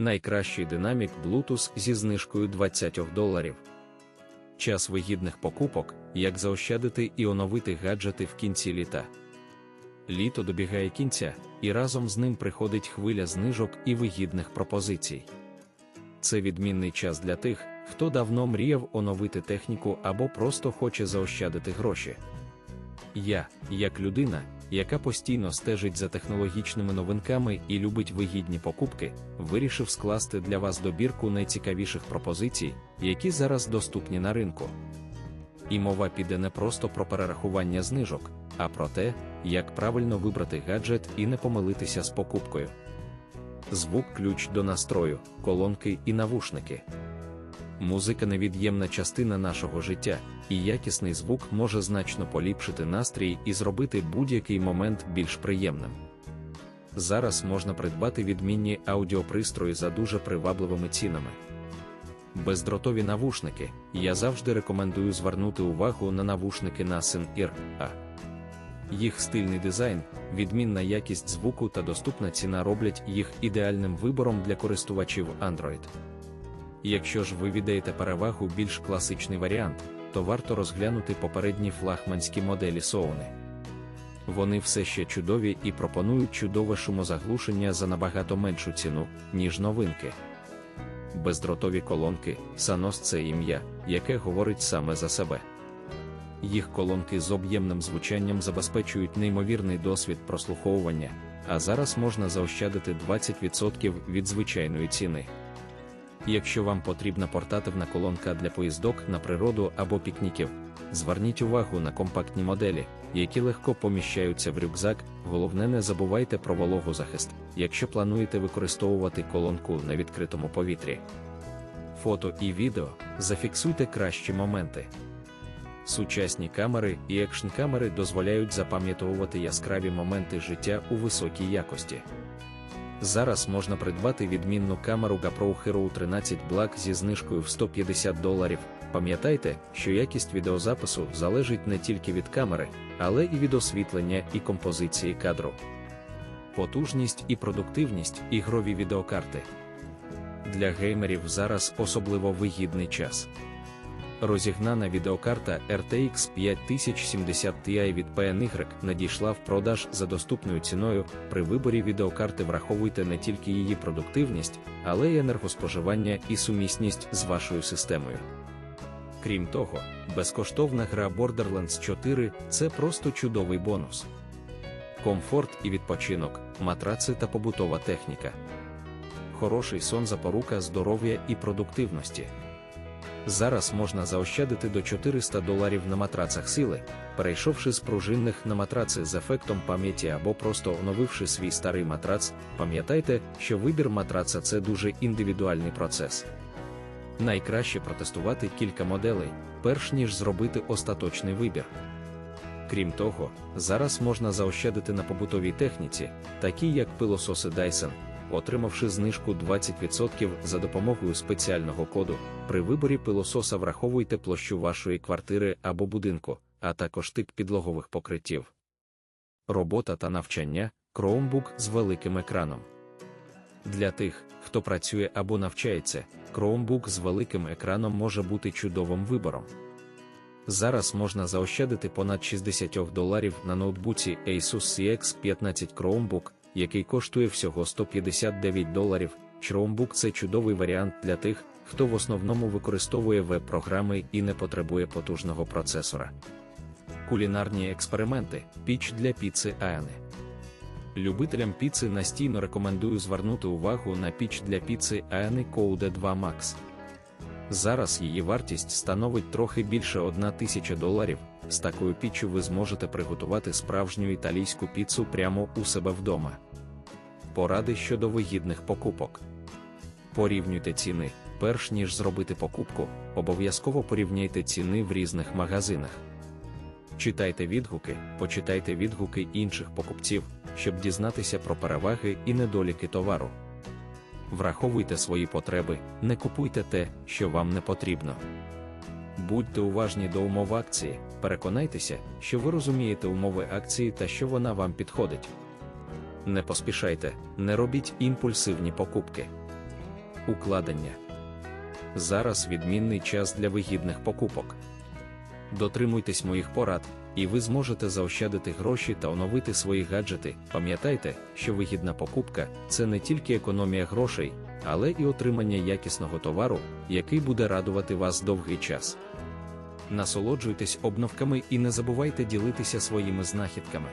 Найкращий динамік Bluetooth зі знижкою 20 доларів. Час вигідних покупок, як заощадити і оновити гаджети в кінці літа. Літо добігає кінця, і разом з ним приходить хвиля знижок і вигідних пропозицій. Це відмінний час для тих, хто давно мріяв оновити техніку або просто хоче заощадити гроші. Я, як людина, яка постійно стежить за технологічними новинками і любить вигідні покупки, вирішив скласти для вас добірку найцікавіших пропозицій, які зараз доступні на ринку. І мова піде не просто про перерахування знижок, а про те, як правильно вибрати гаджет і не помилитися з покупкою. Звук ключ до настрою, колонки і навушники. Музика невід'ємна частина нашого життя, і якісний звук може значно поліпшити настрій і зробити будь-який момент більш приємним. Зараз можна придбати відмінні аудіопристрої за дуже привабливими цінами. Бездротові навушники. Я завжди рекомендую звернути увагу на навушники Nasen Ear A. Їх стильний дизайн, відмінна якість звуку та доступна ціна роблять їх ідеальним вибором для користувачів Android. Якщо ж ви віддаєте перевагу більш класичний варіант, то варто розглянути попередні флагманські моделі Sony. Вони все ще чудові і пропонують чудове шумозаглушення за набагато меншу ціну, ніж новинки. Бездротові колонки, Sanos – це ім'я, яке говорить саме за себе. Їх колонки з об'ємним звучанням забезпечують неймовірний досвід прослуховування, а зараз можна заощадити 20% від звичайної ціни. Якщо вам потрібна портативна колонка для поїздок на природу або пікніків, зверніть увагу на компактні моделі, які легко поміщаються в рюкзак. Головне, не забувайте про вологозахист, якщо плануєте використовувати колонку на відкритому повітрі. Фото і відео зафіксуйте кращі моменти. Сучасні камери і екшн-камери дозволяють запам'ятовувати яскраві моменти життя у високій якості. Зараз можна придбати відмінну камеру GoPro Hero 13 Black зі знижкою в 150 доларів. Пам'ятайте, що якість відеозапису залежить не тільки від камери, але і від освітлення і композиції кадру. Потужність і продуктивність ігрові відеокарти. Для геймерів зараз особливо вигідний час. Розігнана відеокарта RTX 5070 Ti від PNY надійшла в продаж за доступною ціною. При виборі відеокарти враховуйте не тільки її продуктивність, але й енергоспоживання і сумісність з вашою системою. Крім того, безкоштовна гра Borderlands 4 це просто чудовий бонус. Комфорт і відпочинок, матраци та побутова техніка. Хороший сон запорука здоров'я і продуктивності. Зараз можна заощадити до 400 доларів на матрацах сили, перейшовши з пружинних на матраци з ефектом пам'яті або просто оновивши свій старий матрац, пам'ятайте, що вибір матраца це дуже індивідуальний процес. Найкраще протестувати кілька моделей, перш ніж зробити остаточний вибір. Крім того, зараз можна заощадити на побутовій техніці, такі як пилососи Dyson, отримавши знижку 20% за допомогою спеціального коду. При виборі пилососа враховуйте площу вашої квартири або будинку, а також тип підлогових покриттів. Робота та навчання Chromebook з великим екраном. Для тих, хто працює або навчається, Chromebook з великим екраном може бути чудовим вибором. Зараз можна заощадити понад 60 доларів на ноутбуці Asus CX 15 Chromebook, який коштує всього 159 доларів. Chromebook – це чудовий варіант для тих, хто в основному використовує веб-програми і не потребує потужного процесора. Кулінарні експерименти піч для піци Аани. Любителям піци настійно рекомендую звернути увагу на піч для піци Аани Code 2 Max. Зараз її вартість становить трохи більше 1 тисяча доларів. З такою піччю ви зможете приготувати справжню італійську піцу прямо у себе вдома. Поради щодо вигідних покупок. Порівнюйте ціни, перш ніж зробити покупку, обов'язково порівняйте ціни в різних магазинах. Читайте відгуки, почитайте відгуки інших покупців, щоб дізнатися про переваги і недоліки товару. Враховуйте свої потреби, не купуйте те, що вам не потрібно. Будьте уважні до умов акції, переконайтеся, що ви розумієте умови акції та що вона вам підходить. Не поспішайте, не робіть імпульсивні покупки. укладення. Зараз відмінний час для вигідних покупок. Дотримуйтесь моїх порад, і ви зможете заощадити гроші та оновити свої гаджети. Пам'ятайте, що вигідна покупка це не тільки економія грошей, але і отримання якісного товару, який буде радувати вас довгий час. Насолоджуйтесь обновками і не забувайте ділитися своїми знахідками.